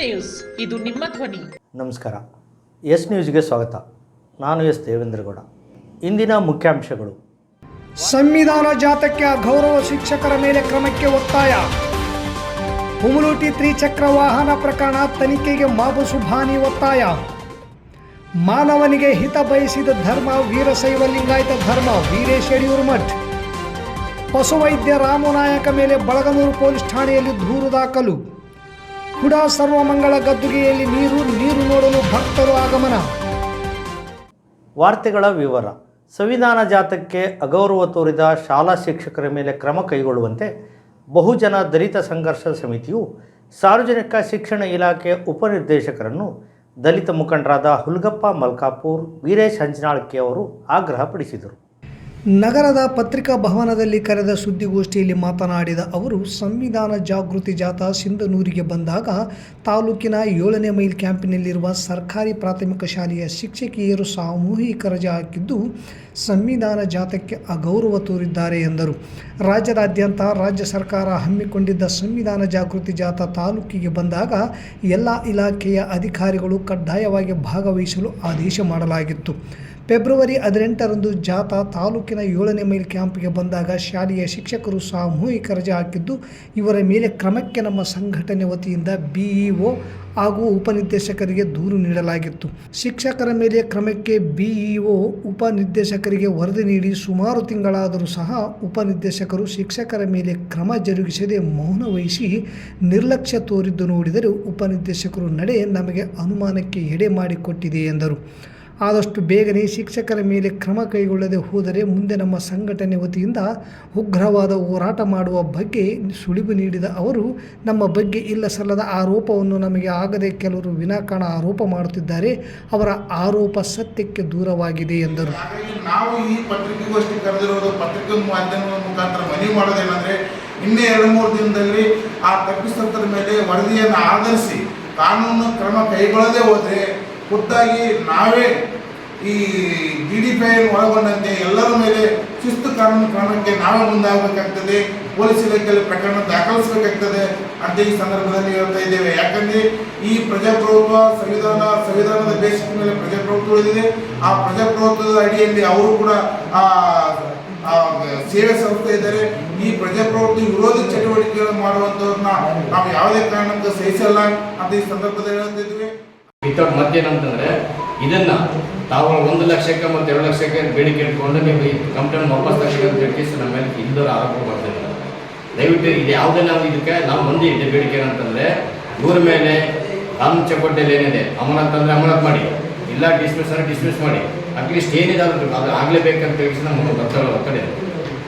News. ಇದು ನಿಮ್ಮ ಧ್ವನಿ. ನಮಸ್ಕಾರ. ಎಸ್ ನ್ಯೂಸ್ಗೆ ಸ್ವಾಗತ. ನಾನು ಎಸ್ ದೇವೇಂದ್ರಗೌಡ. ಇಂದಿನ ಮುಖ್ಯಾಂಶಗಳು. ಸಂವಿಧಾನ ಜಾತಕ್ಕೆ ಗೌರವ ಶಿಕ್ಷಕರ ಮೇಲೆ ಕ್ರಮಕ್ಕೆ ಒತ್ತಾಯ. ಹುಮಲೂಟಿ ತ್ರಿಚಕ್ರ ವಾಹನ ಪ್ರಕರಣ ತನಿಖೆಗೆ ಮಾಬು ಸುಭಾನಿ ಒತ್ತಾಯ. ಮಾನವನಿಗೆ ಹಿತ ಬಯಸಿದ ಧರ್ಮ ವೀರಶೈವ ಲಿಂಗಾಯತ ಧರ್ಮ ವೀರೇಶ್ ಯಡಿಯೂರ್ಮಠ್ ಪಶುವೈದ್ಯ ರಾಮನಾಯಕ ಮೇಲೆ ಬಳಗನೂರು ಪೊಲೀಸ್ ಠಾಣೆಯಲ್ಲಿ ದೂರು ದಾಖಲು. ಹುಡಾ ಸರ್ವಮಂಗಳ ಗದ್ದುಗೆಯಲ್ಲಿ ನೀರು ನೀರು ನೋಡಲು ಭಕ್ತರು ಆಗಮನ. ವಾರ್ತೆಗಳ ವಿವರ. ಸಂವಿಧಾನ ಜಾತಕ್ಕೆ ಅಗೌರವ ತೋರಿದ ಶಾಲಾ ಶಿಕ್ಷಕರ ಮೇಲೆ ಕ್ರಮ ಕೈಗೊಳ್ಳುವಂತೆ ಬಹುಜನ ದಲಿತ ಸಂಘರ್ಷ ಸಮಿತಿಯು ಸಾರ್ವಜನಿಕ ಶಿಕ್ಷಣ ಇಲಾಖೆ ಉಪನಿರ್ದೇಶಕರನ್ನು ದಲಿತ ಮುಖಂಡರಾದ ಹುಲ್ಗಪ್ಪ ಮಲ್ಕಾಪುರ್, ವೀರೇಶ್ ಹಂಚನಾಳ್ಕೆ ಅವರು ಆಗ್ರಹಪಡಿಸಿದರು. ನಗರದ ಪತ್ರಿಕಾ ಭವನದಲ್ಲಿ ಕರೆದ ಸುದ್ದಿಗೋಷ್ಠಿಯಲ್ಲಿ ಮಾತನಾಡಿದ ಅವರು, ಸಂವಿಧಾನ ಜಾಗೃತಿ ಜಾಥಾ ಸಿಂಧನೂರಿಗೆ ಬಂದಾಗ ತಾಲೂಕಿನ ಏಳನೇ ಮೈಲ್ ಕ್ಯಾಂಪಿನಲ್ಲಿರುವ ಸರ್ಕಾರಿ ಪ್ರಾಥಮಿಕ ಶಾಲೆಯ ಶಿಕ್ಷಕಿಯರು ಸಾಮೂಹಿಕ ರಜೆ ಹಾಕಿದ್ದು, ಸಂವಿಧಾನ ಜಾತಕ್ಕೆ ಅಗೌರವ ತೋರಿದ್ದಾರೆ ಎಂದರು. ರಾಜ್ಯದಾದ್ಯಂತ ರಾಜ್ಯ ಸರ್ಕಾರ ಹಮ್ಮಿಕೊಂಡಿದ್ದ ಸಂವಿಧಾನ ಜಾಗೃತಿ ಜಾಥಾ ತಾಲೂಕಿಗೆ ಬಂದಾಗ ಎಲ್ಲ ಇಲಾಖೆಯ ಅಧಿಕಾರಿಗಳು ಕಡ್ಡಾಯವಾಗಿ ಭಾಗವಹಿಸಲು ಆದೇಶ ಮಾಡಲಾಗಿತ್ತು. ಫೆಬ್ರವರಿ ಹದಿನೆಂಟರಂದು ಜಾಥಾ ತಾಲೂಕಿನ ಏಳನೇ ಮೈಲ್ ಕ್ಯಾಂಪ್ಗೆ ಬಂದಾಗ ಶಾಲೆಯ ಶಿಕ್ಷಕರು ಸಾಮೂಹಿಕ ರಜೆ ಹಾಕಿದ್ದು, ಇವರ ಮೇಲೆ ಕ್ರಮಕ್ಕೆ ನಮ್ಮ ಸಂಘಟನೆ ವತಿಯಿಂದ ಬಿಇಒ ಹಾಗೂ ಉಪನಿರ್ದೇಶಕರಿಗೆ ದೂರು ನೀಡಲಾಗಿತ್ತು. ಶಿಕ್ಷಕರ ಮೇಲೆ ಕ್ರಮಕ್ಕೆ ಬಿಇಒ ಉಪನಿರ್ದೇಶಕರಿಗೆ ವರದಿ ನೀಡಿ ಸುಮಾರು ತಿಂಗಳಾದರೂ ಸಹ ಉಪನಿರ್ದೇಶಕರು ಶಿಕ್ಷಕರ ಮೇಲೆ ಕ್ರಮ ಜರುಗಿಸದೆ ಮೌನ ವಹಿಸಿ ನಿರ್ಲಕ್ಷ್ಯ ತೋರಿದ್ದು ನೋಡಿದರೆ ಉಪನಿರ್ದೇಶಕರು ನಡೆ ನಮಗೆ ಅನುಮಾನಕ್ಕೆ ಎಡೆ ಮಾಡಿಕೊಟ್ಟಿದೆ ಎಂದರು. ಆದಷ್ಟು ಬೇಗನೆ ಶಿಕ್ಷಕರ ಮೇಲೆ ಕ್ರಮ ಕೈಗೊಳ್ಳದೆ ಹೋದರೆ ಮುಂದೆ ನಮ್ಮ ಸಂಘಟನೆ ವತಿಯಿಂದ ಉಗ್ರವಾದ ಹೋರಾಟ ಮಾಡುವ ಬಗ್ಗೆ ಸುಳಿವು ನೀಡಿದ ಅವರು, ನಮ್ಮ ಬಗ್ಗೆ ಇಲ್ಲ ಸಲ್ಲದ ಆರೋಪವನ್ನು ನಮಗೆ ಆಗದೆ ಕೆಲವರು ವಿನಾಕಾರಣ ಆರೋಪ ಮಾಡುತ್ತಿದ್ದಾರೆ, ಅವರ ಆರೋಪ ಸತ್ಯಕ್ಕೆ ದೂರವಾಗಿದೆ ಎಂದರು. ನಾವು ಈ ಪತ್ರಿಕೆಗೋಷ್ಠಿ ಕರೆದಿರೋದು ಪತ್ರಿಕೆ ಮಾಧ್ಯಮದ ಮುಖಾಂತರ ಮನವಿ ಮಾಡೋದೇನೆಂದರೆ, ಇನ್ನೇ ಎರಡು ಮೂರು ದಿನದಲ್ಲಿ ಆ ತಪ್ಪಿಸ್ತಂತರ ಮೇಲೆ ವರದಿಯನ್ನು ಆಧರಿಸಿ ಕಾನೂನು ಕ್ರಮ ಕೈಗೊಳ್ಳದೆ ಹೋದರೆ, ಖುದ್ದಾಗಿ ನಾವೇ ಈ ಡಿ ಡಿ ಪಿ ಒಳಗೊಂಡಂತೆ ಎಲ್ಲರ ಮೇಲೆ ಶಿಸ್ತು ಕಾನೂನು ಕ್ರಮಕ್ಕೆ ನಾವೇ ಮುಂದಾಗಬೇಕಾಗ್ತದೆ. ಪೊಲೀಸ್ ಇಲಾಖೆಯಲ್ಲಿ ಪ್ರಕರಣ ದಾಖಲಿಸಬೇಕಾಗ್ತದೆ ಅಂತ ಈ ಸಂದರ್ಭದಲ್ಲಿ ಹೇಳ್ತಾ ಇದ್ದೇವೆ. ಯಾಕಂದ್ರೆ ಈ ಪ್ರಜಾಪ್ರಭುತ್ವ ಸಂವಿಧಾನ, ಸಂವಿಧಾನದ ಬೇಸಿಕ್ ಮೇಲೆ ಪ್ರಜಾಪ್ರಭುತ್ವ ಇದೆ ಆ ಪ್ರಜಾಪ್ರಭುತ್ವದ ಅಡಿಯಲ್ಲಿ ಅವರು ಕೂಡ ಆ ಸೇವೆ ಸಲ್ಲಿಸ್ತಾ ಇದ್ದಾರೆ. ಈ ಪ್ರಜಾಪ್ರಭುತ್ವ ವಿರೋಧಿ ಚಟುವಟಿಕೆಗಳನ್ನು ಮಾಡುವಂಥವ್ರನ್ನ ನಾವು ಯಾವುದೇ ಕಾರಣಕ್ಕೂ ಸಹಿಸಲ್ಲ ಅಂತ ಈ ಸಂದರ್ಭದಲ್ಲಿ ವಿತೌಟ್ ಮತ್ತೇನಂತಂದ್ರೆ ಇದನ್ನ ತಾವು ಒಂದು ಲಕ್ಷಕ್ಕೆ ಮತ್ತು ಎರಡು ಲಕ್ಷಕ್ಕೆ ಬೇಡಿಕೆ ಇಟ್ಕೊಂಡು ನೀವು ಈ ಕಂಪ್ಲೇಂಟ್ ವಾಪಸ್ ತಗೊಳ್ಳಿ ಅಂತ ಹೇಳಿ ನಮ್ಮ ಮೇಲೆ ಇಲ್ಲದ ಆರೋಪ ಮಾಡ್ತಿದ್ದಾರೆ. ದಯವಿಟ್ಟು ಇದು ಯಾವುದೇ ನಾವು ಇದಕ್ಕೆ ನಾವು ಮಂದಿ ಇದೆ ಬೇಡಿಕೆ ಏನಂತಂದರೆ ಊರ ಮೇಲೆ ರಾಮ್ ಚಪ್ಪಟ್ಟೆಯಲ್ಲಿ ಏನಿದೆ, ಅಮಾನತ್ ಅಂದರೆ ಅಮಾನತ್ ಮಾಡಿ. ಇಲ್ಲ ಡಿಸ್ಮಿಸ್ ಅಂದರೆ ಡಿಸ್ಮಿಸ್ ಮಾಡಿ. ಅಟ್ಲೀಸ್ಟ್ ಏನಿದೆ ಅದು ಅದು ಆಗಲೇಬೇಕಂತ ಹೇಳಿ ನಮ್ಮ ಒತ್ತಡ ಒತ್ತಡ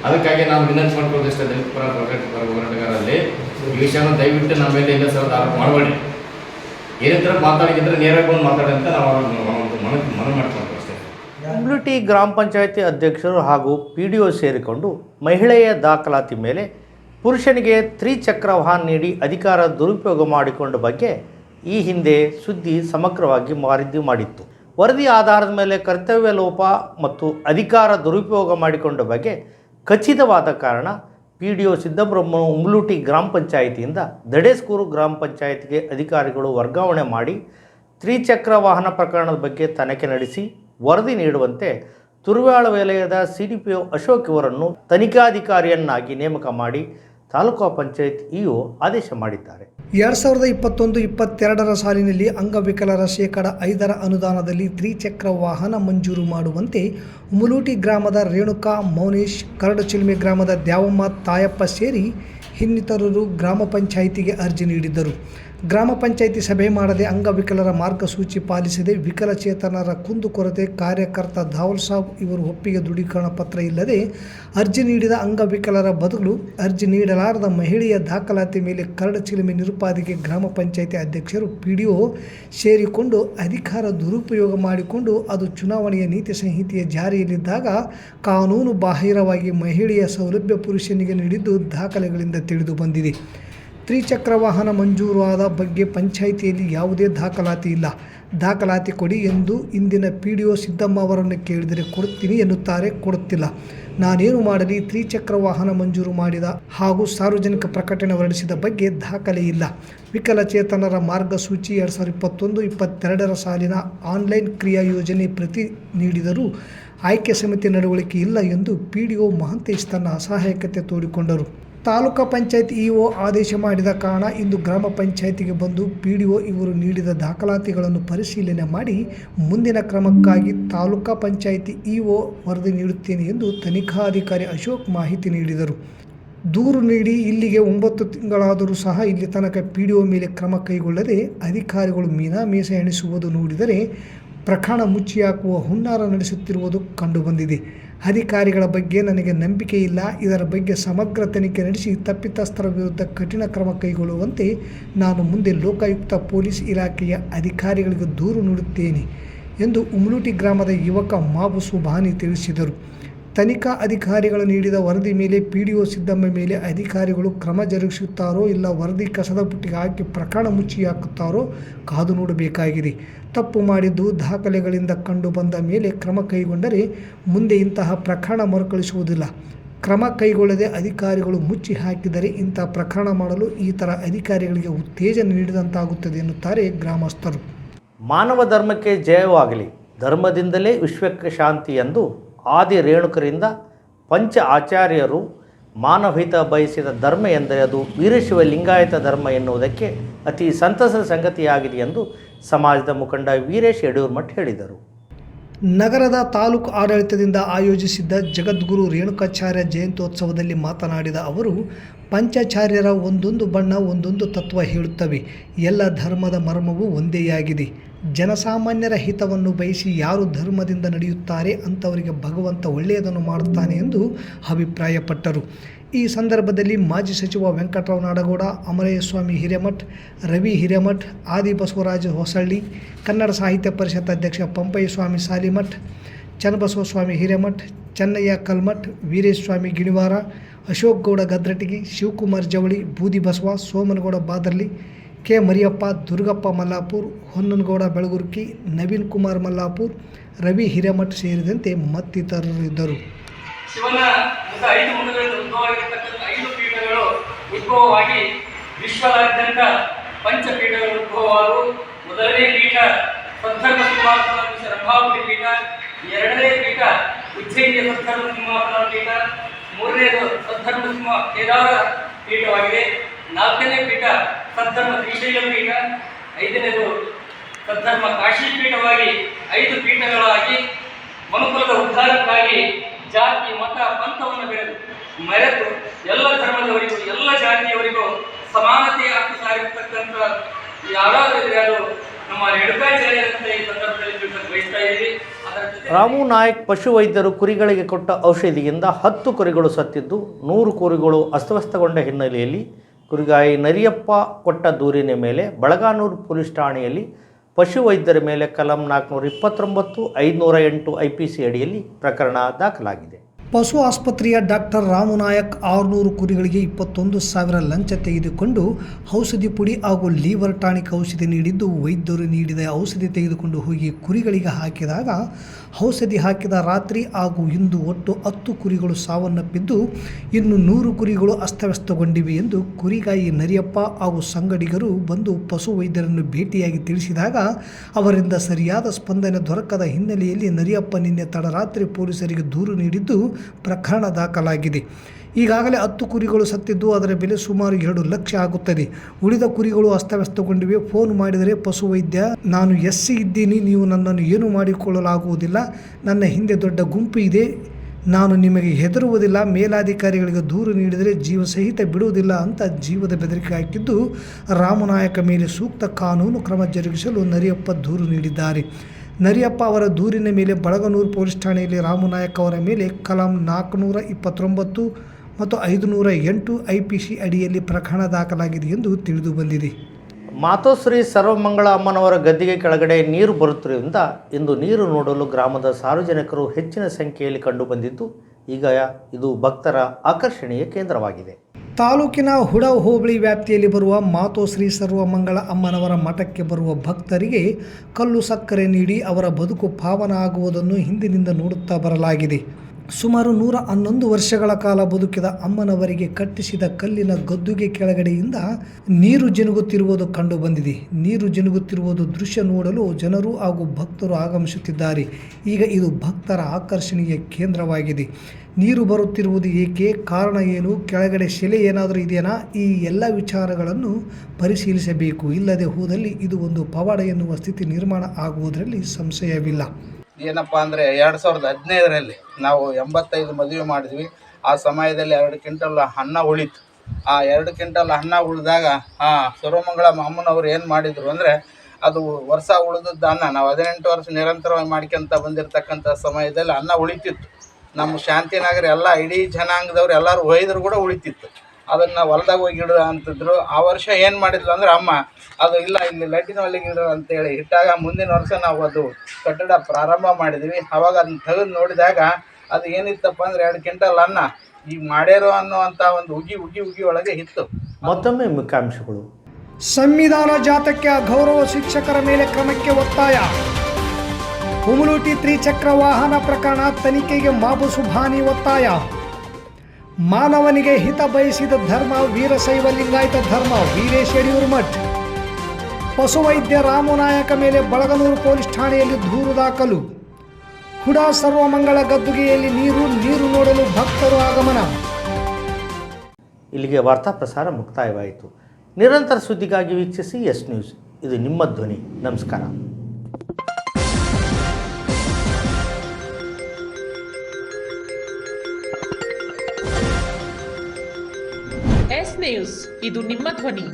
ಅದಕ್ಕಾಗಿ ನಾವು ವಿನಂತಿ ಮಾಡ್ಕೊಳ್ಳೋದಿಷ್ಟ ದಲಿತ ಪರ ಹೋರಾಟ- ಹೋರಾಟಗಾರರಲ್ಲಿ. ಈ ವಿಷಯನ ದಯವಿಟ್ಟು ನಮ್ಮ ಮೇಲೆ ಇಲ್ಲ ಸರ್ ಆರೋಪ ಮಾಡಬೇಡಿ. ಏನಿದ್ರೆ ಮಾತಾಡಿದ್ರೆ ನೇರಾಗಿ ಬಂದು ಮಾತಾಡಿ ಅಂತ ನಾವು ಅವ್ರನ್ನ ಮನ ಮನವಿ ಮಾಡ್ಕೊಂಡು ಗ್ರಾಮ ಪಂಚಾಯಿತಿ ಅಧ್ಯಕ್ಷರು ಹಾಗೂ ಪಿ ಡಿ ಒ ಸೇರಿಕೊಂಡು ಮಹಿಳೆಯ ದಾಖಲಾತಿ ಮೇಲೆ ಪುರುಷನಿಗೆ ತ್ರಿಚಕ್ರ ವಾಹನ ನೀಡಿ ಅಧಿಕಾರ ದುರುಪಯೋಗ ಮಾಡಿಕೊಂಡ ಬಗ್ಗೆ ಈ ಹಿಂದೆ ಸುದ್ದಿ ಸಮಗ್ರವಾಗಿ ವರದಿ ಮಾಡಿತ್ತು. ವರದಿ ಆಧಾರದ ಮೇಲೆ ಕರ್ತವ್ಯ ಲೋಪ ಮತ್ತು ಅಧಿಕಾರ ದುರುಪಯೋಗ ಮಾಡಿಕೊಂಡ ಬಗ್ಗೆ ಖಚಿತವಾದ ಕಾರಣ ಪಿ ಡಿ ಒ ಸಿದ್ದಬ್ರಹ್ಮ ಉಮ್ಲೂಟಿ ಗ್ರಾಮ ಪಂಚಾಯಿತಿಯಿಂದ ದಡೇಸ್ಕೂರು ಗ್ರಾಮ ಪಂಚಾಯಿತಿಗೆ ಅಧಿಕಾರಿಗಳು ವರ್ಗಾವಣೆ ಮಾಡಿ ತ್ರಿಚಕ್ರ ವಾಹನ ಪ್ರಕರಣದ ಬಗ್ಗೆ ತನಿಖೆ ನಡೆಸಿ ವರದಿ ನೀಡುವಂತೆ ತುರುವಾಳ ವಲಯದ C D P O Ashok ಇವರನ್ನು ತನಿಖಾಧಿಕಾರಿಯನ್ನಾಗಿ ನೇಮಕ ಮಾಡಿ ತಾಲೂಕು ಪಂಚಾಯತ್ ಇಒ ಆದೇಶ ಮಾಡಿದ್ದಾರೆ. ಎರಡು ಸಾವಿರದ ಇಪ್ಪತ್ತೊಂದು, ಇಪ್ಪತ್ತೆರಡರ ಸಾಲಿನಲ್ಲಿ ಅಂಗವಿಕಲರ ಶೇಕಡ ಐದರ ಅನುದಾನದಲ್ಲಿ ತ್ರಿಚಕ್ರ ವಾಹನ ಮಂಜೂರು ಮಾಡುವಂತೆ ಮುಲೂಟಿ ಗ್ರಾಮದ ರೇಣುಕಾ, ಮೌನೇಶ್, ಕರಡುಚಿಲ್ಮೆ ಗ್ರಾಮದ ದ್ಯಾವಮ್ಮ ತಾಯಪ್ಪ ಸೇರಿ ಇನ್ನಿತರರು ಗ್ರಾಮ ಪಂಚಾಯಿತಿಗೆ ಅರ್ಜಿ ನೀಡಿದ್ದರು. ಗ್ರಾಮ ಪಂಚಾಯಿತಿ ಸಭೆ ಮಾಡದೆ ಅಂಗವಿಕಲರ ಮಾರ್ಗಸೂಚಿ ಪಾಲಿಸದೆ ವಿಕಲಚೇತನರ ಕುಂದುಕೊರತೆ ಕಾರ್ಯಕರ್ತ ಧಾವಲ್ ಸಾಬ್ ಇವರು ಒಪ್ಪಿಗೆ ದೃಢೀಕರಣ ಪತ್ರ ಇಲ್ಲದೆ ಅರ್ಜಿ ನೀಡಿದ ಅಂಗವಿಕಲರ ಬದಲು ಅರ್ಜಿ ನೀಡಲಾರದ ಮಹಿಳೆಯ ದಾಖಲಾತಿ ಮೇಲೆ ಕರಡ ಚಿಲುಮೆ ನಿರುಪಾದಿಗೆ ಗ್ರಾಮ ಪಂಚಾಯಿತಿ ಅಧ್ಯಕ್ಷರು ಪಿ ಡಿ ಒ ಸೇರಿಕೊಂಡು ಅಧಿಕಾರ ದುರುಪಯೋಗ ಮಾಡಿಕೊಂಡು ಅದು ಚುನಾವಣೆಯ ನೀತಿ ಸಂಹಿತೆಯ ಜಾರಿಯಲ್ಲಿದ್ದಾಗ ಕಾನೂನು ಬಾಹಿರವಾಗಿ ಮಹಿಳೆಯ ಸೌಲಭ್ಯ ಪುರುಷನಿಗೆ ನೀಡಿದ್ದು ದಾಖಲೆಗಳಿಂದ ತಿಳಿದು ಬಂದಿದೆ. ತ್ರಿಚಕ್ರ ವಾಹನ ಮಂಜೂರಾದ ಬಗ್ಗೆ ಪಂಚಾಯಿತಿಯಲ್ಲಿ ಯಾವುದೇ ದಾಖಲಾತಿ ಇಲ್ಲ. ದಾಖಲಾತಿ ಕೊಡಿ ಎಂದು ಇಂದಿನ ಪಿ ಡಿ ಒ ಸಿದ್ದಮ್ಮ ಅವರನ್ನು ಕೇಳಿದರೆ ಕೊಡುತ್ತೀನಿ ಎನ್ನುತ್ತಾರೆ, ಕೊಡುತ್ತಿಲ್ಲ. ನಾನೇನು ಮಾಡಲಿ? ತ್ರಿಚಕ್ರ ವಾಹನ ಮಂಜೂರು ಮಾಡಿದ ಹಾಗೂ ಸಾರ್ವಜನಿಕ ಪ್ರಕಟಣೆ ಹೊರಡಿಸಿದ ಬಗ್ಗೆ ದಾಖಲೆ ಇಲ್ಲ. ವಿಕಲಚೇತನರ ಮಾರ್ಗಸೂಚಿ ಎರಡು ಸಾವಿರದ ಇಪ್ಪತ್ತೊಂದು, ಇಪ್ಪತ್ತೆರಡರ ಸಾಲಿನ ಆನ್ಲೈನ್ ಕ್ರಿಯಾ ಯೋಜನೆ ಪ್ರತಿ ನೀಡಿದರೂ ಆಯ್ಕೆ ಸಮಿತಿ ನಡವಳಿಕೆ ಇಲ್ಲ ಎಂದು ಪಿ ಡಿ ಒ ಮಹಂತೇಶ್ ತನ್ನ ಅಸಹಾಯಕತೆ ತೋಡಿಕೊಂಡರು. ತಾಲೂಕಾ ಪಂಚಾಯತ್ ಇಒ ಆದೇಶ ಮಾಡಿದ ಕಾರಣ ಇಂದು ಗ್ರಾಮ ಪಂಚಾಯತಿಗೆ ಬಂದು ಪಿ ಡಿ ಒ ಇವರು ನೀಡಿದ ದಾಖಲಾತಿಗಳನ್ನು ಪರಿಶೀಲನೆ ಮಾಡಿ ಮುಂದಿನ ಕ್ರಮಕ್ಕಾಗಿ ತಾಲೂಕಾ ಪಂಚಾಯತಿ ಇಒ ವರದಿ ನೀಡುತ್ತೇನೆ ಎಂದು ತನಿಖಾಧಿಕಾರಿ ಅಶೋಕ್ ಮಾಹಿತಿ ನೀಡಿದರು. ದೂರು ನೀಡಿ ಇಲ್ಲಿಗೆ ಒಂಬತ್ತು ತಿಂಗಳಾದರೂ ಸಹ ಇಲ್ಲಿ ತನಕ ಪಿ ಡಿ ಒ ಮೇಲೆ ಕ್ರಮ ಕೈಗೊಳ್ಳದೆ ಅಧಿಕಾರಿಗಳು ಮೀನಾಮೀಸೆ ಎಣಿಸುವುದು ನೋಡಿದರೆ ಪ್ರಕರಣ ಮುಚ್ಚಿ ಹಾಕುವ ಹುನ್ನಾರ ನಡೆಸುತ್ತಿರುವುದು ಕಂಡುಬಂದಿದೆ. ಅಧಿಕಾರಿಗಳ ಬಗ್ಗೆ ನನಗೆ ನಂಬಿಕೆ ಇಲ್ಲ. ಇದರ ಬಗ್ಗೆ ಸಮಗ್ರ ತನಿಖೆ ನಡೆಸಿ ತಪ್ಪಿತಸ್ಥರ ವಿರುದ್ಧ ಕಠಿಣ ಕ್ರಮ ಕೈಗೊಳ್ಳುವಂತೆ ನಾನು ಮುಂದೆ ಲೋಕಾಯುಕ್ತ ಪೊಲೀಸ್ ಇಲಾಖೆಯ ಅಧಿಕಾರಿಗಳಿಗೆ ದೂರು ನೀಡುತ್ತೇನೆ ಎಂದು ಉಮ್ಲೂಟಿ ಗ್ರಾಮದ ಯುವಕ ಮಾಬು ಸುಬಾನಿ ತಿಳಿಸಿದರು. ತನಿಖಾ ಅಧಿಕಾರಿಗಳು ನೀಡಿದ ವರದಿ ಮೇಲೆ ಪಿ ಡಿ ಒ ಸಿದ್ದಮ್ಮ ಮೇಲೆ ಅಧಿಕಾರಿಗಳು ಕ್ರಮ ಜರುಗಿಸುತ್ತಾರೋ ಇಲ್ಲ ವರದಿ ಕಸದ ಬುಟ್ಟಿಗೆ ಹಾಕಿ ಪ್ರಕರಣ ಮುಚ್ಚಿ ಹಾಕುತ್ತಾರೋ ಕಾದು ನೋಡಬೇಕಾಗಿದೆ. ತಪ್ಪು ಮಾಡಿದ್ದು ದಾಖಲೆಗಳಿಂದ ಕಂಡು ಬಂದ ಮೇಲೆ ಕ್ರಮ ಕೈಗೊಂಡರೆ ಮುಂದೆ ಇಂತಹ ಪ್ರಕರಣ ಮರುಕಳಿಸುವುದಿಲ್ಲ. ಕ್ರಮ ಕೈಗೊಳ್ಳದೆ ಅಧಿಕಾರಿಗಳು ಮುಚ್ಚಿ ಹಾಕಿದರೆ ಇಂಥ ಪ್ರಕರಣ ಮಾಡಲು ಈ ಥರ ಅಧಿಕಾರಿಗಳಿಗೆ ಉತ್ತೇಜನ ನೀಡಿದಂತಾಗುತ್ತದೆ ಎನ್ನುತ್ತಾರೆ ಗ್ರಾಮಸ್ಥರು. ಮಾನವ ಧರ್ಮಕ್ಕೆ ಜಯವಾಗಲಿ. ಧರ್ಮದಿಂದಲೇ ವಿಶ್ವಕ್ಕೆ ಶಾಂತಿ ಎಂದು ಆದಿ ರೇಣುಕರಿಂದ ಪಂಚ ಆಚಾರ್ಯರು ಮಾನವಹಿತ ಬಯಸಿದ ಧರ್ಮ ಎಂದರೆ ಅದು ವೀರಶಿವ ಲಿಂಗಾಯತ ಧರ್ಮ ಎನ್ನುವುದಕ್ಕೆ ಅತಿ ಸಂತಸದ ಸಂಗತಿಯಾಗಿದೆ ಎಂದು ಸಮಾಜದ ಮುಖಂಡ ವೀರೇಶ್ ಯಡಿಯೂರ್ಮಠ್ ಹೇಳಿದರು. ನಗರದ ತಾಲೂಕು ಆಡಳಿತದಿಂದ ಆಯೋಜಿಸಿದ್ದ ಜಗದ್ಗುರು ರೇಣುಕಾಚಾರ್ಯ ಜಯಂತ್ಯೋತ್ಸವದಲ್ಲಿ ಮಾತನಾಡಿದ ಅವರು ಪಂಚಾಚಾರ್ಯರ ಒಂದೊಂದು ಬಣ್ಣ, ಒಂದೊಂದು ತತ್ವ ಹೇಳುತ್ತವೆ. ಎಲ್ಲ ಧರ್ಮದ ಮರ್ಮವೂ ಒಂದೇ ಆಗಿದೆ ಜನಸಾಮಾನ್ಯರ ಹಿತವನ್ನು ಬಯಸಿ ಯಾರು ಧರ್ಮದಿಂದ ನಡೆಯುತ್ತಾರೆ ಅಂಥವರಿಗೆ ಭಗವಂತ ಒಳ್ಳೆಯದನ್ನು ಮಾಡುತ್ತಾನೆ ಎಂದು ಅಭಿಪ್ರಾಯಪಟ್ಟರು. ಈ ಸಂದರ್ಭದಲ್ಲಿ ಮಾಜಿ ಸಚಿವ ವೆಂಕಟರಾವ್ ನಾಡಗೌಡ, ಅಮರೇಸ್ವಾಮಿ ಹಿರೇಮಠ್, ರವಿ ಹಿರೇಮಠ್ ಆದಿ ಬಸವರಾಜ ಹೊಸಳ್ಳಿ, ಕನ್ನಡ ಸಾಹಿತ್ಯ ಪರಿಷತ್ ಅಧ್ಯಕ್ಷ ಪಂಪಯ್ಯಸ್ವಾಮಿ ಸಾಲಿಮಠ್, ಚನ್ನಬಸವಸ್ವಾಮಿ ಹಿರೇಮಠ್, ಚನ್ನಯ್ಯ ಕಲ್ಮಠ್ ವೀರೇಶಸ್ವಾಮಿ ಗಿಣಿವಾರ ಅಶೋಕ್ ಗೌಡ ಗದ್ರಟಗಿ, ಶಿವಕುಮಾರ್ ಜವಳಿ, ಬೂದಿ ಬಸವ, ಸೋಮನಗೌಡ ಬಾದರ್ಲಿ, ಕೆ ಮರಿಯಪ್ಪ, ದುರ್ಗಪ್ಪ ಮಲ್ಲಾಪುರ್, ಹೊನ್ನನಗೌಡ ಬೆಳಗುರ್ಕಿ ನವೀನ್ ಕುಮಾರ್ ಮಲ್ಲಾಪುರ್, ರವಿ ಹಿರೇಮಠ್ ಸೇರಿದಂತೆ ಮತ್ತಿತರರು ಇದ್ದರು. ಶಿವನ ಐದು ಮುಖಗಳಿಂದ ಉದ್ಭವವಾಗಿರ್ತಕ್ಕಂಥ ಐದು ಪೀಠಗಳು ಉದ್ಭವವಾಗಿ ವಿಶ್ವದಾದ್ಯಂತ ಪಂಚಪೀಠಗಳು ಉದ್ಭವವಾದವು. ಮೊದಲನೇ ಪೀಠ ಸದ್ಧರ್ಮ ಸಿಂಹಾಸನ ರಂಭಾವತಿ ಪೀಠ, ಎರಡನೇ ಪೀಠ ಉಜ್ಜಯಿನಿಯ ಸದ್ಧರ್ಮ ಸಿಂಹಾಸನ ಪೀಠ ಮೂರನೇದು ಸದ್ಧರ್ಮ ಸಿಂಹ ಕೇದಾರ ಪೀಠವಾಗಿದೆ. ನಾಲ್ಕನೇ ಪೀಠ ಸದ್ಧರ್ಮ ಶ್ರೀಶೈಲ ಪೀಠ. ಐದನೇದು ಸದ್ಧರ್ಮ ಕಾಶಿ ಪೀಠವಾಗಿ ಐದು ಪೀಠಗಳಾಗಿ ಮನುಕುಲದ ಉದ್ಧಾರಕ್ಕಾಗಿ ಜಾತಿ, ಮತ, ಪಂಥವನ್ನು ಬೆಳೆದು ಮರೆತು ಎಲ್ಲ ಧರ್ಮದವರಿಗೂ, ಎಲ್ಲ ಜಾತಿಯವರಿಗೂ ಸಮಾನತೆಯ ಹಕ್ಕು ಸಾರಿರ್ತಕ್ಕಂಥ ಯಾರಾದರೂ ಯಾರು ನಮ್ಮ ನೆಡುಕಾಚಾರ್ಯರಂತೆ ಈ ಸಂದರ್ಭದಲ್ಲಿ ಬಯಸ್ತಾ ಇದ್ದೀವಿ. ರಾಮು ನಾಯಕ್ ಪಶುವೈದ್ಯರು ಕುರಿಗಳಿಗೆ ಕೊಟ್ಟ ಔಷಧಿಯಿಂದ ಹತ್ತು ಕುರಿಗಳು ಸತ್ತಿದ್ದು, ನೂರು ಕುರಿಗಳು ಅಸ್ತವ್ಯಸ್ತಗೊಂಡ ಹಿನ್ನೆಲೆಯಲ್ಲಿ ಕುರಿಗಾಯಿ ನರಿಯಪ್ಪ ಕೊಟ್ಟ ದೂರಿನ ಮೇಲೆ ಬಳಗಾನೂರು ಪೊಲೀಸ್ ಠಾಣೆಯಲ್ಲಿ ಪಶುವೈದ್ಯರ ಮೇಲೆ ಕಲಂ ನಾಲ್ಕುನೂರ ಇಪ್ಪತ್ತೊಂಬತ್ತು, ಐದುನೂರ ಎಂಟು ಐ ಪಿ ಸಿ ಅಡಿಯಲ್ಲಿ ಪ್ರಕರಣ ದಾಖಲಾಗಿದೆ. ಪಶು ಆಸ್ಪತ್ರೆಯ ಡಾಕ್ಟರ್ ರಾಮುನಾಯಕ್ ಆರುನೂರು ಕುರಿಗಳಿಗೆ ಇಪ್ಪತ್ತೊಂದು ಸಾವಿರ ಲಂಚ ತೆಗೆದುಕೊಂಡು ಔಷಧಿ ಪುಡಿ ಹಾಗೂ ಲೀವರ್ ಟಾನಿಕ್ ಔಷಧಿ ನೀಡಿದ್ದು. ವೈದ್ಯರು ನೀಡಿದ ಔಷಧಿ ತೆಗೆದುಕೊಂಡು ಹೋಗಿ ಕುರಿಗಳಿಗೆ ಹಾಕಿದಾಗ ಔಷಧಿ ಹಾಕಿದ ರಾತ್ರಿ ಹಾಗೂ ಇಂದು ಒಟ್ಟು ಹತ್ತು ಕುರಿಗಳು ಸಾವನ್ನಪ್ಪಿದ್ದು, ಇನ್ನು ನೂರು ಕುರಿಗಳು ಅಸ್ತವ್ಯಸ್ತಗೊಂಡಿವೆ ಎಂದು ಕುರಿಗಾಯಿ ನರಿಯಪ್ಪ ಹಾಗೂ ಸಂಗಡಿಗರು ಬಂದು ಪಶು ವೈದ್ಯರನ್ನು ಭೇಟಿಯಾಗಿ ತಿಳಿಸಿದಾಗ, ಅವರಿಂದ ಸರಿಯಾದ ಸ್ಪಂದನೆ ದೊರಕದ ಹಿನ್ನೆಲೆಯಲ್ಲಿ ನರಿಯಪ್ಪ ನಿನ್ನೆ ತಡರಾತ್ರಿ ಪೊಲೀಸರಿಗೆ ದೂರು ನೀಡಿದ್ದು ಪ್ರಕರಣ ದಾಖಲಾಗಿದೆ. ಈಗಾಗಲೇ ಹತ್ತು ಕುರಿಗಳು ಸತ್ತಿದ್ದು ಅದರ ಬೆಲೆ ಸುಮಾರು ಎರಡು ಲಕ್ಷ ಆಗುತ್ತದೆ. ಉಳಿದ ಕುರಿಗಳು ಅಸ್ತವ್ಯಸ್ತಗೊಂಡಿವೆ. ಫೋನ್ ಮಾಡಿದರೆ ಪಶುವೈದ್ಯ ನಾನು ಎಸ್ ಸಿ ಇದ್ದೀನಿ, ನೀವು ನನ್ನನ್ನು ಏನು ಮಾಡಿಕೊಳ್ಳಲಾಗುವುದಿಲ್ಲ? ನನ್ನ ಹಿಂದೆ ದೊಡ್ಡ ಗುಂಪು ಇದೆ. ನಾನು ನಿಮಗೆ ಹೆದರುವುದಿಲ್ಲ. ಮೇಲಾಧಿಕಾರಿಗಳಿಗೆ ದೂರು ನೀಡಿದರೆ ಜೀವ ಸಹಿತ ಬಿಡುವುದಿಲ್ಲ ಅಂತ ಜೀವದ ಬೆದರಿಕೆ ಹಾಕಿದ್ದು, ರಾಮನಾಯಕ ಮೇಲೆ ಸೂಕ್ತ ಕಾನೂನು ಕ್ರಮ ಜರುಗಿಸಲು ನರಿಯಪ್ಪ ದೂರು ನೀಡಿದ್ದಾರೆ. ನರಿಯಪ್ಪ ಅವರ ದೂರಿನ ಮೇಲೆ ಬಳಗನೂರು ಪೊಲೀಸ್ ಠಾಣೆಯಲ್ಲಿ ರಾಮನಾಯಕ್ ಅವರ ಮೇಲೆ ಕಲಂ ನಾಲ್ಕುನೂರ ಇಪ್ಪತ್ತೊಂಬತ್ತು ಮತ್ತು ಐದುನೂರ ಎಂಟು ಐ ಪಿ ಸಿ ಅಡಿಯಲ್ಲಿ ಪ್ರಕರಣ ದಾಖಲಾಗಿದೆ ಎಂದು ತಿಳಿದು ಬಂದಿದೆ. ಮಾತೋಶ್ರೀ ಸರ್ವಮಂಗಳ ಅಮ್ಮನವರ ಗದ್ದಿಗೆ ಕೆಳಗಡೆ ನೀರು ಬರುತ್ತಿರುವುದರಿಂದ ಇಂದು ನೀರು ನೋಡಲು ಗ್ರಾಮದ ಸಾರ್ವಜನಿಕರು ಹೆಚ್ಚಿನ ಸಂಖ್ಯೆಯಲ್ಲಿ ಕಂಡುಬಂದಿದ್ದು ಈಗ ಇದು ಭಕ್ತರ ಆಕರ್ಷಣೀಯ ಕೇಂದ್ರವಾಗಿದೆ. ತಾಲೂಕಿನ ಹುಡ ಹೋಬಳಿ ವ್ಯಾಪ್ತಿಯಲ್ಲಿ ಬರುವ ಮಾತೋಶ್ರೀ ಸರ್ವಮಂಗಳ ಅಮ್ಮನವರ ಮಠಕ್ಕೆ ಬರುವ ಭಕ್ತರಿಗೆ ಕಲ್ಲು ಸಕ್ಕರೆ ನೀಡಿ ಅವರ ಬದುಕು ಪಾವನ ಆಗುವುದನ್ನು ಹಿಂದಿನಿಂದ ನೋಡುತ್ತಾ ಬರಲಾಗಿದೆ. ಸುಮಾರು ನೂರ ಹನ್ನೊಂದು ವರ್ಷಗಳ ಕಾಲ ಬದುಕಿದ ಅಮ್ಮನವರಿಗೆ ಕಟ್ಟಿಸಿದ ಕಲ್ಲಿನ ಗದ್ದುಗೆ ಕೆಳಗಡೆಯಿಂದ ನೀರು ಜಿನುಗುತ್ತಿರುವುದು ಕಂಡುಬಂದಿದೆ. ನೀರು ಜಿನುಗುತ್ತಿರುವುದು ದೃಶ್ಯ ನೋಡಲು ಜನರು ಹಾಗೂ ಭಕ್ತರು ಆಗಮಿಸುತ್ತಿದ್ದಾರೆ. ಈಗ ಇದು ಭಕ್ತರ ಆಕರ್ಷಣೆಯ ಕೇಂದ್ರವಾಗಿದೆ. ನೀರು ಬರುತ್ತಿರುವುದು ಏಕೆ? ಕಾರಣ ಏನು? ಕೆಳಗಡೆ ಶಿಲೆ ಏನಾದರೂ ಇದೆಯಾ ಈ ಎಲ್ಲ ವಿಚಾರಗಳನ್ನು ಪರಿಶೀಲಿಸಬೇಕು. ಇಲ್ಲದೆ ಹೋದಲ್ಲಿ ಇದು ಒಂದು ಪವಾಡ ಎನ್ನುವ ಸ್ಥಿತಿ ನಿರ್ಮಾಣ ಆಗುವುದರಲ್ಲಿ ಸಂಶಯವಿಲ್ಲ. ಏನಪ್ಪ ಅಂದರೆ ಎರಡು ಸಾವಿರದ ಹದಿನೈದರಲ್ಲಿ ನಾವು ಎಂಬತ್ತೈದು ಮದುವೆ ಮಾಡಿದ್ವಿ. ಆ ಸಮಯದಲ್ಲಿ ಎರಡು ಕ್ವಿಂಟಲ್ ಅನ್ನ ಉಳಿತು. ಆ ಎರಡು ಕ್ವಿಂಟಲ್ ಅನ್ನ ಉಳಿದಾಗ, ಆ ಸರ್ವಮಂಗಳ ಮಾಮನವರು ಏನು ಮಾಡಿದರು ಅಂದರೆ ಅದು ವರ್ಷ ಉಳಿದದ್ದು ಅನ್ನ ನಾವು ಹದಿನೆಂಟು ವರ್ಷ ನಿರಂತರವಾಗಿ ಮಾಡ್ಕೊಂತ ಬಂದಿರತಕ್ಕಂಥ ಸಮಯದಲ್ಲಿ ಅನ್ನ ಉಳಿತಿತ್ತು. ನಮ್ಮ ಶಾಂತಿನಗರ ಎಲ್ಲ ಇಡೀ ಜನಾಂಗದವ್ರು ಎಲ್ಲರೂ ಒಯ್ದ್ರು ಕೂಡ ಉಳಿತಿತ್ತು. ಅದನ್ನು ಹೊಲ್ದಾಗ ಹೋಗಿ ಗಿಡ ಅಂತಿದ್ರು. ಆ ವರ್ಷ ಏನು ಮಾಡಿದ್ಲು ಅಂದ್ರೆ ಅಮ್ಮ ಅದು ಇಲ್ಲ ಇಲ್ಲಿ ಒಳಗೆ ಅಂತ ಅಂತೇಳಿ ಇಟ್ಟಾಗ ಮುಂದಿನ ವರ್ಷ ನಾವು ಅದು ಕಟ್ಟಡ ಪ್ರಾರಂಭ ಮಾಡಿದ್ವಿ. ಅವಾಗ ಅದನ್ನ ತೆಗೆದು ನೋಡಿದಾಗ ಅದು ಏನಿತ್ತಪ್ಪ ಅಂದ್ರೆ ಎರಡು ಕ್ವಿಂಟಲ್ ಅನ್ನ ಈಗ ಮಾಡ್ಯಾರೋ ಅನ್ನುವಂಥ ಒಂದು ಉಗಿ ಉಗಿ ಉಗಿ ಒಳಗೆ ಇತ್ತು. ಮತ್ತೊಮ್ಮೆ ಮುಖ್ಯಾಂಶಗಳು. ಸಂವಿಧಾನ ಜಾತಕ್ಕೆ ಗೌರವ ಶಿಕ್ಷಕರ ಮೇಲೆ ಕ್ರಮಕ್ಕೆ ಒತ್ತಾಯ. ಹುಮಲೂಟಿ ತ್ರಿಚಕ್ರ ವಾಹನ ಪ್ರಕರಣ ತನಿಖೆಗೆ ಮಾಬು ಸುಭಾನಿ ಒತ್ತಾಯ. ಮಾನವನಿಗೆ ಹಿತ ಬಯಸಿದ ಧರ್ಮ ವೀರಶೈವ ಲಿಂಗಾಯತ ಧರ್ಮ ವೀರೇಶ್ ಯಡಿಯೂರ್ಮಠ್ ಪಶುವೈದ್ಯ ರಾಮನಾಯಕ ಮೇಲೆ ಬಳಗನೂರು ಪೊಲೀಸ್ ಠಾಣೆಯಲ್ಲಿ ದೂರು ದಾಖಲು. ಹುಡಾ ಸರ್ವಮಂಗಳ ಗದ್ದುಗೆಯಲ್ಲಿ ನೀರು ನೀರು ನೋಡಲು ಭಕ್ತರು ಆಗಮನ. ಇಲ್ಲಿಗೆ ವಾರ್ತಾ ಪ್ರಸಾರ ಮುಕ್ತಾಯವಾಯಿತು. ನಿರಂತರ ಸುದ್ದಿಗಾಗಿ ವೀಕ್ಷಿಸಿ ಎಸ್ ನ್ಯೂಸ್. ಇದು ನಿಮ್ಮ ಧ್ವನಿ. ನಮಸ್ಕಾರ. ನ್ಯೂಸ್ ಇದು ನಿಮ್ಮ ಧ್ವನಿ.